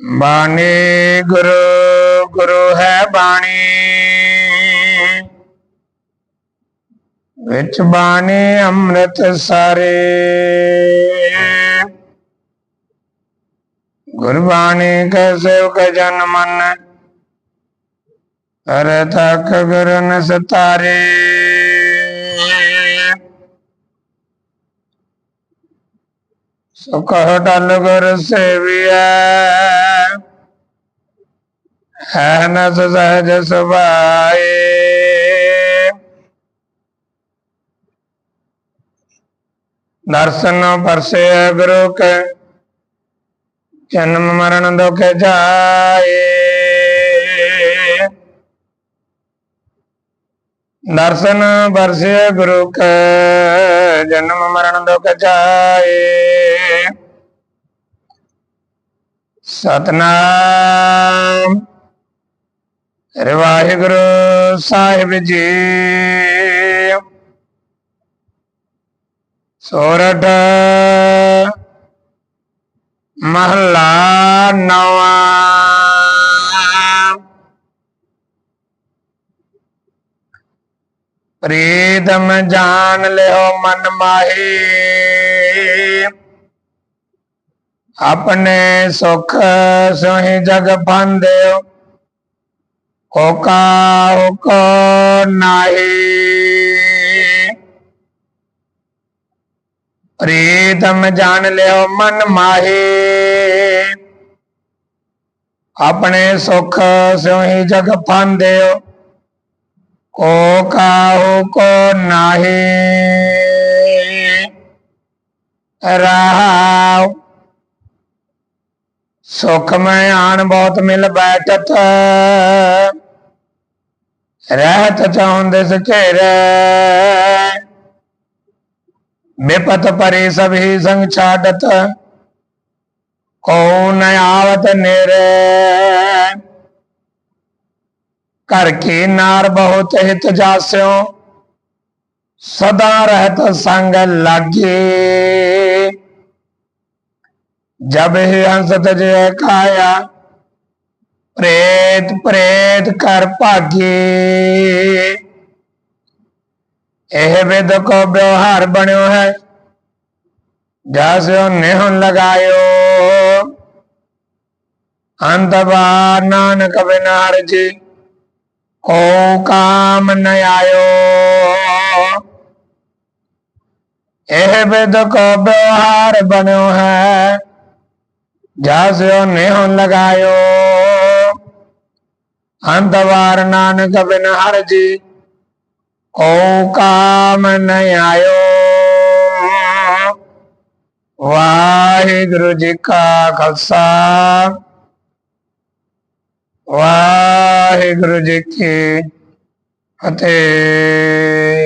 ਬਾਣੀ ਗੁਰੂ ਗੁਰੂ ਹੈ ਬਾਣੀ। ਵਿੱਚ ਬਾਣੀ ਅੰਮ੍ਰਿਤ ਸਾਰੇ। ਗੁਰਬਾਣੀ ਕੈ ਸੇਵਕ ਜਨ ਮਨ। ਹਰ ਤੱਕ ਗੁਰਨ ਸਤਾਰੇ ਸੁਖ ਟਲ ਗੁਰ ਸੇਵੀਐ। ਹੈ ਨ ਸਹਿਜ ਸੁਭਾਏ। ਦਰਸ਼ਨ ਪਰਸੇ ਗੁਰੂ ਕੇ, ਜਨਮ ਮਰਨ ਦੁਖ ਜਾਏ। ਦਰਸ਼ਨ ਪਰਸੇ ਗੁਰੂ ਕੇ, ਜਨਮ ਮਰਨ ਦੁਖ ਜਾਏ। ਸਤਨਾਮ। ਵਾਹਿਗੁਰੂ ਸਾਹਿਬ ਜੀ। ਸੋਰਠ ਮਹਲਾ ਨਵਾਂ। ਪ੍ਰੀਤਮ ਜਾਣ ਲਿਓ ਮਨ ਮਾਹੀ। ਆਪਣੇ ਸੁਖ ਸੋਹੀ ਜਗ ਫੰਦਿਓ ਕੋਕਾ ਹੁਕੋ ਨਾਹੀ। ਪ੍ਰੀਤਮ ਜਾਣ ਲਿਓ ਮਨ ਮਾਹੀ। ਆਪਣੇ ਸੁਖ ਸੋਹੀ ਜਗ ਫੰਦਿਓ ਕੋ ਕਾਹੂ ਕੋ ਨਾਹੀ ਰਹਾਉ ਸੁਖ ਮੈਂ ਆਣ ਬਹੁਤ ਮਿਲ ਬੈਠਤ ਰਹਿਤ ਚਾਹੁੰਦੇ ਸਚੇਰੇ ਵਿਪਤ ਪਰੇ ਸਭੀ ਸੰਗ ਛਾਡਤ ਕੋ ਨ ਆਵਤ ਨੇਰੇ ਘਰ ਕੀ ਨਾਰ ਬਹੁਤ ਹਿਤ ਜਾਸਿਓ, ਸਦਾ ਰਹਿਤ ਸੰਗ ਲਾਗੇ। ਜਬ ਹੀ ਹੰਸ ਤਜੇ ਕਾਇਆ, ਪ੍ਰੇਤ ਪ੍ਰੇਤ ਕਰ ਭਾਗੇ। ਇਹ ਵਿਦ ਕੋ ਵਿਵਹਾਰ ਬਣਿਓ ਹੈ, ਜਾਸਿਓ ਨਿਹਨ ਲਗਾਇਓ। ਅੰਤ ਬਾਰ ਨਾਨਕ ਬਿਨਾਰ ਜੀ ਕੋ ਕਾਮ ਨ ਆਇਓ ਇਹ ਵਿਦ ਕੋ ਵਿਵਹਾਰ ਬਣਿਓ ਹੈ ਜਾਸਿਓ ਨਿਹਨ ਲਗਾਇਓ। ਅੰਤ ਬਾਰ ਨਾਨਕ ਬਿਨਾਰ ਜੀ ਕੋ ਕਾਮ ਨ ਆਇਓ ਵਾਹਿਗੁਰੂ ਜੀ ਕਾ ਖਾਲਸਾ। ਵਾਹਿਗੁਰੂ ਜੀ ਕੀ ਫਤਿਹ।